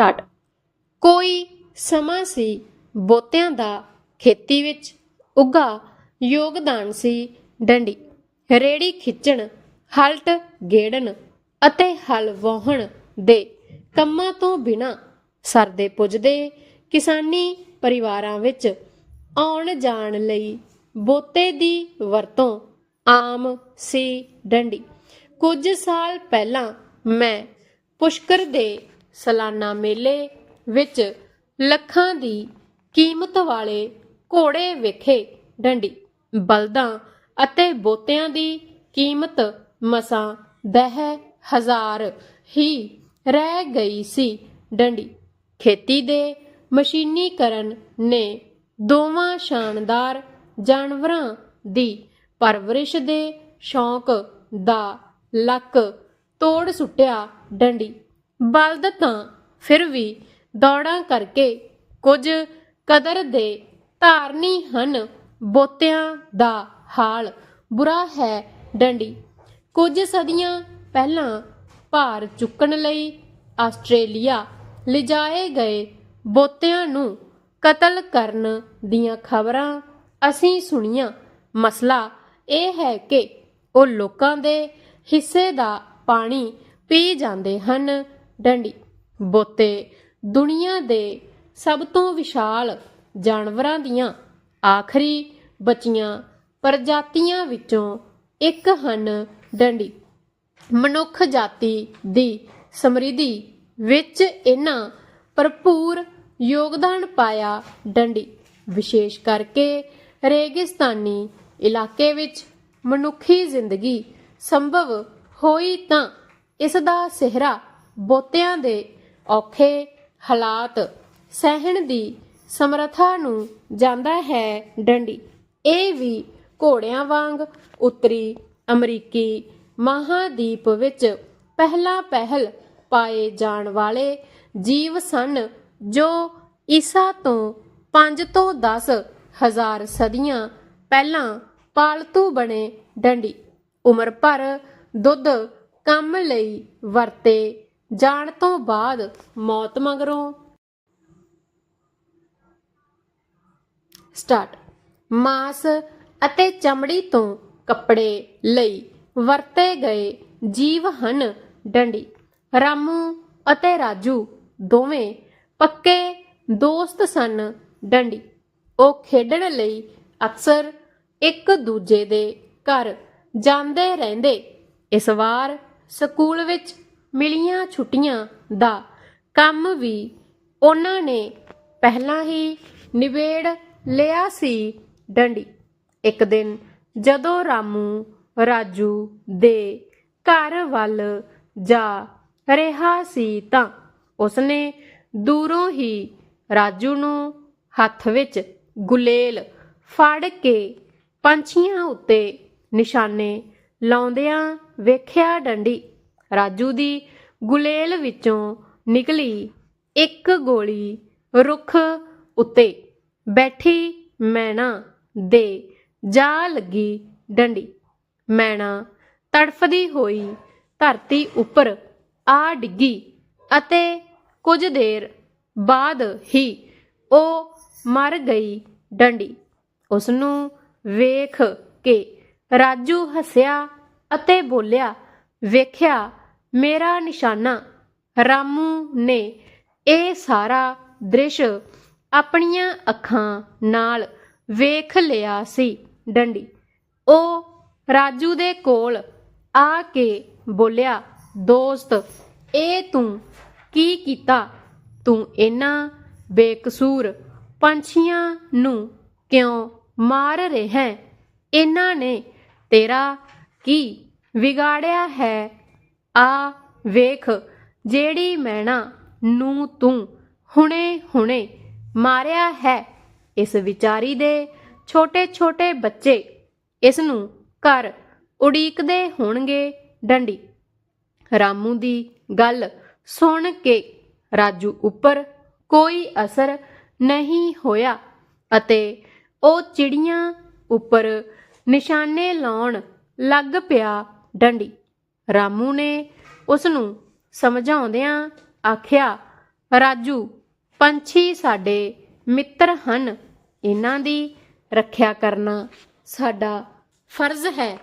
Start ਕੋਈ ਸਮਾਂ ਸੀ ਬੋਤਿਆਂ ਦਾ ਖੇਤੀ ਵਿੱਚ। ਉੱਗਾ ਯੋਗਦਾਨ ਸੀ ਡੰਡੀ। ਰੇੜੀ ਖਿੱਚਣ, ਹਲਟ ਗੇੜਨ ਅਤੇ ਹਲ ਵਾਹਣ ਦੇ ਕੰਮਾਂ ਤੋਂ ਬਿਨਾ ਸਰਦੇ ਪੁੱਜਦੇ ਕਿਸਾਨੀ ਪਰਿਵਾਰਾਂ ਵਿੱਚ ਆਉਣ ਜਾਣ ਲਈ ਬੋਤੇ ਦੀ ਵਰਤੋਂ ਆਮ ਸੀ ਡੰਡੀ। ਕੁਝ ਸਾਲ ਪਹਿਲਾਂ ਮੈਂ ਪੁਸ਼ਕਰ ਦੇ ਸਾਲਾਨਾ ਮੇਲੇ ਵਿੱਚ ਲੱਖਾਂ ਦੀ ਕੀਮਤ ਵਾਲੇ ਘੋੜੇ ਵੇਖੇ ਡੰਡੀ। ਬਲਦਾਂ ਅਤੇ ਬੋਤਿਆਂ ਦੀ ਕੀਮਤ ਮਸਾਂ ਦਹ ਹਜ਼ਾਰ ਹੀ ਰਹਿ ਗਈ ਸੀ ਡੰਡੀ। ਖੇਤੀ ਦੇ ਮਸ਼ੀਨੀਕਰਨ ਨੇ ਦੋਵਾਂ ਸ਼ਾਨਦਾਰ ਜਾਨਵਰਾਂ ਦੀ ਪਰਵਰਿਸ਼ ਦੇ ਸ਼ੌਂਕ ਦਾ ਲੱਕ ਤੋੜ ਸੁੱਟਿਆ ਡੰਡੀ। ਬਲਦ ਤਾਂ ਫਿਰ ਵੀ ਦੌੜਾਂ ਕਰਕੇ ਕੁਝ ਕਦਰ ਦੇ ਧਾਰਨੀ ਹਨ। ਬੋਤਿਆਂ ਦਾ ਹਾਲ ਬੁਰਾ ਹੈ ਡੰਡੀ। ਕੁਝ ਸਦੀਆਂ ਪਹਿਲਾਂ ਭਾਰ ਚੁੱਕਣ ਲਈ ਆਸਟ੍ਰੇਲੀਆ ਲਿਜਾਏ ਗਏ ਬੋਤਿਆਂ ਨੂੰ ਕਤਲ ਕਰਨ ਦੀਆਂ ਖਬਰਾਂ ਅਸੀਂ ਸੁਣੀਆਂ। ਮਸਲਾ ਇਹ ਹੈ ਕਿ ਉਹ ਲੋਕਾਂ ਦੇ ਹਿੱਸੇ ਦਾ ਪਾਣੀ ਪੀ ਜਾਂਦੇ ਹਨ ਡੰਡੀ। ਬੋਤੇ ਦੁਨੀਆ ਦੇ ਸਭ ਤੋਂ ਵਿਸ਼ਾਲ ਜਾਨਵਰਾਂ ਦੀਆਂ ਆਖਰੀ ਬਚੀਆਂ ਪ੍ਰਜਾਤੀਆਂ ਵਿੱਚੋਂ ਇੱਕ ਹਨ ਡੰਡੀ। ਮਨੁੱਖ ਜਾਤੀ ਦੀ ਸਮਰਿੱਧੀ ਵਿੱਚ ਇਹਨਾਂ ਭਰਪੂਰ ਯੋਗਦਾਨ ਪਾਇਆ ਡੰਡੀ। ਵਿਸ਼ੇਸ਼ ਕਰਕੇ ਰੇਗਿਸਤਾਨੀ ਇਲਾਕੇ ਵਿੱਚ ਮਨੁੱਖੀ ਜ਼ਿੰਦਗੀ ਸੰਭਵ ਹੋਈ ਤਾਂ ਇਸ ਦਾ ਸਿਹਰਾ ਬੋਤਿਆਂ ਦੇ ਔਖੇ ਹਾਲਾਤ ਸਹਿਣ ਦੀ ਸਮਰੱਥਾ ਨੂੰ ਜਾਂਦਾ ਹੈ ਡੰਡੀ। ਇਹ ਵੀ ਘੋੜਿਆਂ ਵਾਂਗ ਉੱਤਰੀ ਅਮਰੀਕੀ ਮਹਾਦੀਪ ਵਿੱਚ ਪਹਿਲਾ ਪਹਿਲ ਪਾਏ ਜਾਣ ਵਾਲੇ ਜੀਵ ਸਨ ਜੋ ਈਸਾ ਤੋਂ 5 ਤੋਂ 10 ਹਜ਼ਾਰ ਸਦੀਆਂ ਪਹਿਲਾਂ ਪਾਲਤੂ ਬਣੇ ਡੰਡੀ। ਉਮਰ ਭਰ ਦੁੱਧ ਕੰਮ ਲਈ ਵਰਤੇ ਜਾਣ ਤੋਂ ਬਾਅਦ ਮੌਤ ਮਗਰੋਂ। ਸਟਾਰਟ। ਮਾਸ ਅਤੇ ਚਮੜੀ ਤੋਂ ਕੱਪੜੇ ਲਈ ਵਰਤੇ ਗਏ ਜੀਵ ਹਨ ਡੰਡੀ। ਰਾਮੂ ਅਤੇ ਰਾਜੂ ਦੋਵੇਂ ਪੱਕੇ ਦੋਸਤ ਸਨ ਡੰਡੀ। ਉਹ ਖੇਡਣ ਲਈ ਅਕਸਰ ਇੱਕ ਦੂਜੇ ਦੇ ਘਰ ਜਾਂਦੇ ਰਹਿੰਦੇ। ਇਸ ਵਾਰ ਸਕੂਲ ਵਿੱਚ ਮਿਲੀਆਂ ਛੁੱਟੀਆਂ ਦਾ ਕੰਮ ਵੀ ਉਹਨਾਂ ਨੇ ਪਹਿਲਾਂ ਹੀ ਨਿਬੇੜ ਲਿਆ ਸੀ ਡੰਡੀ। ਇੱਕ ਦਿਨ ਜਦੋਂ ਰਾਮੂ ਰਾਜੂ ਦੇ ਘਰ ਵੱਲ ਜਾ ਰਿਹਾ ਸੀ ਤਾਂ ਉਸਨੇ ਦੂਰੋਂ ਹੀ ਰਾਜੂ ਨੂੰ ਹੱਥ ਵਿੱਚ ਗੁਲੇਲ ਫੜ ਕੇ ਪੰਛੀਆਂ ਉੱਤੇ ਨਿਸ਼ਾਨੇ ਲਾਉਂਦਿਆਂ ਵੇਖਿਆ ਡੰਡੀ। ਰਾਜੂ ਦੀ ਗੁਲੇਲ ਵਿੱਚੋਂ ਨਿਕਲੀ ਇੱਕ ਗੋਲੀ ਰੁੱਖ ਉੱਤੇ। ਬੈਠੀ ਮੈਣਾ ਦੇ ਜਾ ਲੱਗੀ ਡੰਡੀ। ਮੈਣਾ ਤੜਫਦੀ ਹੋਈ ਧਰਤੀ ਉੱਪਰ ਆ ਡਿੱਗੀ ਅਤੇ ਕੁਝ ਦੇਰ ਬਾਅਦ ਹੀ ਉਹ ਮਰ ਗਈ ਡੰਡੀ। ਉਸ ਨੂੰ ਵੇਖ ਕੇ ਰਾਜੂ ਹੱਸਿਆ ਅਤੇ ਬੋਲਿਆ, ਵੇਖਿਆ ਮੇਰਾ ਨਿਸ਼ਾਨਾ। ਰਾਮੂ ਨੇ ਇਹ ਸਾਰਾ ਦ੍ਰਿਸ਼ ਆਪਣੀਆਂ ਅੱਖਾਂ ਨਾਲ ਵੇਖ ਲਿਆ ਸੀ ਡੰਡੀ। ਉਹ ਰਾਜੂ ਦੇ ਕੋਲ ਆ ਕੇ ਬੋਲਿਆ, ਦੋਸਤ, ਇਹ ਤੂੰ ਕੀ ਕੀਤਾ? ਤੂੰ ਇਹਨਾਂ ਬੇਕਸੂਰ ਪੰਛੀਆਂ ਨੂੰ ਕਿਉਂ ਮਾਰ ਰਿਹਾ ਹੈ? ਇਹਨਾਂ ਨੇ ਤੇਰਾ ਕੀ ਵਿਗਾੜਿਆ ਹੈ ਆ ਵੇਖ, ਜਿਹੜੀ ਮੈਣਾ ਨੂੰ ਤੂੰ ਹੁਣੇ-ਹੁਣੇ ਮਾਰਿਆ ਹੈ, ਇਸ ਵਿਚਾਰੀ ਦੇ ਛੋਟੇ-ਛੋਟੇ ਬੱਚੇ, ਇਸ ਨੂੰ ਘਰ ਉਡੀਕਦੇ ਹੋਣਗੇ ਡੰਡੀ। ਰਾਮੂ ਦੀ ਗੱਲ ਸੁਣ ਕੇ ਰਾਜੂ ਉੱਪਰ ਕੋਈ ਅਸਰ ਨਹੀਂ ਹੋਇਆ ਅਤੇ ਉਹ ਚਿੜੀਆਂ ਉੱਪਰ ਨਿਸ਼ਾਨੇ ਲਾਉਣ ਲੱਗ ਪਿਆ ਡੰਡੀ। ਰਾਮੂ ਨੇ ਉਸ ਨੂੰ ਸਮਝਾਉਂਦਿਆਂ ਆਖਿਆ, ਰਾਜੂ, ਪੰਛੀ ਸਾਡੇ ਮਿੱਤਰ ਹਨ। ਇਹਨਾਂ ਦੀ ਰੱਖਿਆ ਕਰਨਾ ਸਾਡਾ ਫਰਜ਼ ਹੈ।